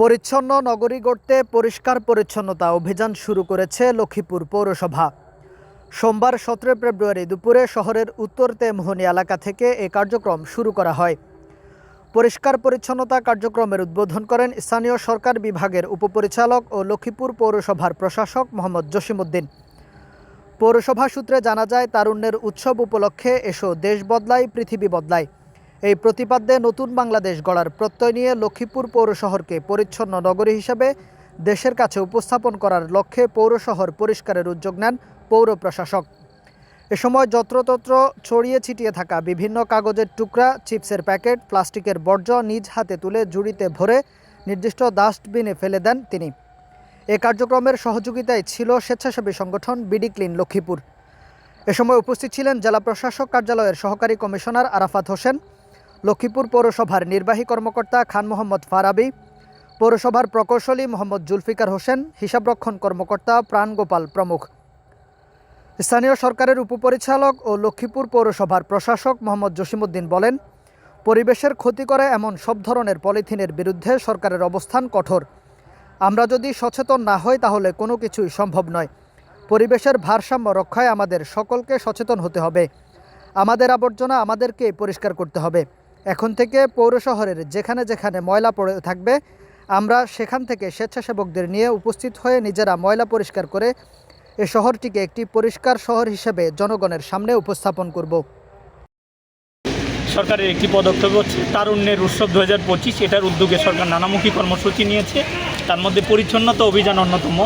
পরিচ্ছন্ন নগরী গড়তে পরিষ্কার পরিচ্ছন্নতা অভিযান শুরু করেছে লক্ষ্মীপুর পৌরসভা। সোমবার সতেরো ফেব্রুয়ারি দুপুরে শহরের উত্তর তেমোহনী এলাকা থেকে এই কার্যক্রম শুরু করা হয়। পরিষ্কার পরিচ্ছন্নতা কার্যক্রমের উদ্বোধন করেন স্থানীয় সরকার বিভাগের উপপরিচালক ও লক্ষ্মীপুর পৌরসভার প্রশাসক মোহাম্মদ জসিমউদ্দিন। পৌরসভা সূত্রে জানা যায়, তারুণ্যের উৎসব উপলক্ষে এসো দেশ বদলায়, পৃথিবী বদলায়। এই প্রতিপাদ্যে নতুন বাংলাদেশ গড়ার প্রত্যয় নিয়ে লক্ষ্মীপুর পৌর শহরকে পরিচ্ছন্ন নগরী হিসেবে দেশের কাছে উপস্থাপন করার লক্ষ্যে পৌর শহর পরিষ্কারের উদ্যোগ নেন পৌর প্রশাসক। এ সময় যত্রতত্র ছড়িয়ে ছিটিয়ে থাকা বিভিন্ন কাগজের টুকরা, চিপসের প্যাকেট, প্লাস্টিকের বর্জ্য নিজ হাতে তুলে জুড়িতে ভরে নির্দিষ্ট ডাস্টবিনে ফেলে দেন তিনি। এ কার্যক্রমের সহযোগিতায় ছিল স্বেচ্ছাসেবী সংগঠন বিডি ক্লিন লক্ষ্মীপুর। এ সময় উপস্থিত ছিলেন জেলা প্রশাসক কার্যালয়ের সহকারী কমিশনার আরাফাত হোসেন লক্ষ্মীপুর পৌরসভার নির্বাহী কর্মকর্তা খান মোহাম্মদ ফারাবি, পৌরসভার প্রকৌশলী মোহাম্মদ জুলফিকার হোসেন হিসাবরক্ষণ কর্মকর্তা প্রাণগোপাল প্রমুখ। স্থানীয় সরকারের উপপরিচালক ও লক্ষ্মীপুর পৌরসভার প্রশাসক মোহাম্মদ জসিমুদ্দিন বলেন, পরিবেশের ক্ষতি করে এমন সব ধরনের পলিথিনের বিরুদ্ধে সরকারের অবস্থান কঠোর। আমরা যদি সচেতন না হই তাহলে কোনো কিছুই সম্ভব নয়। পরিবেশের ভারসাম্য রক্ষায় আমাদের সকলকে সচেতন হতে হবে। আমাদের আবর্জনা আমাদেরকে পরিষ্কার করতে হবে। এখন থেকে পৌর শহরের যেখানে যেখানে ময়লা পড়ে থাকবে, আমরা সেখান থেকে স্বেচ্ছাসেবকদের নিয়ে উপস্থিত হয়ে নিজেরা ময়লা পরিষ্কার করে এ শহরটিকে একটি পরিষ্কার শহর হিসেবে জনগণের সামনে উপস্থাপন করব। সরকারের একটি পদক্ষেপ হচ্ছে তারুণ্যের উৎসব দু হাজার পঁচিশ, এটার উদ্যোগে সরকার নানামুখী কর্মসূচি নিয়েছে। তার মধ্যে পরিচ্ছন্নতা অভিযান অন্যতম।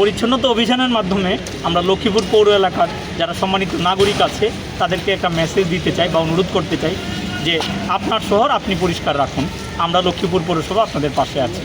পরিচ্ছন্নতা অভিযানের মাধ্যমে আমরা লক্ষ্মীপুর পৌর এলাকার যারা সম্মানিত নাগরিক আছে, তাদেরকে একটা মেসেজ দিতে চাই বা অনুরোধ করতে চাই যে আপনার শহর আপনি পরিষ্কার রাখুন। আমরা লক্ষ্মীপুর পৌরসভা আপনাদের পাশে আছি।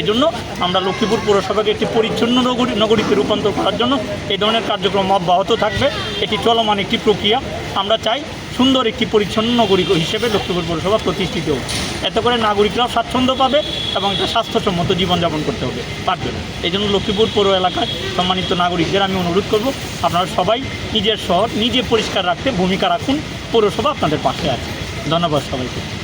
এই জন্য আমরা লক্ষ্মীপুর পৌরসভাকে একটি পরিচ্ছন্ন নগরী, নগরীতে রূপান্তর করার জন্য এই ধরনের কার্যক্রম অব্যাহত থাকবে। এটি চলমান একটি প্রক্রিয়া। আমরা চাই সুন্দর একটি পরিচ্ছন্ন নগরী হিসেবে লক্ষ্মীপুর পৌরসভা প্রতিষ্ঠিত হোক। এতে করে নাগরিকরাও স্বাচ্ছন্দ্য পাবে এবং একটা স্বাস্থ্যসম্মত জীবনযাপন করতে হবে। পারবে এই জন্য লক্ষ্মীপুর পৌর এলাকার সম্মানিত নাগরিকদের আমি অনুরোধ করব, আপনারা সবাই নিজের শহর নিজে পরিষ্কার রাখতে ভূমিকা রাখুন। পৌরসভা আপনাদের পাশে আছে। ধন্যবাদ সবাইকে।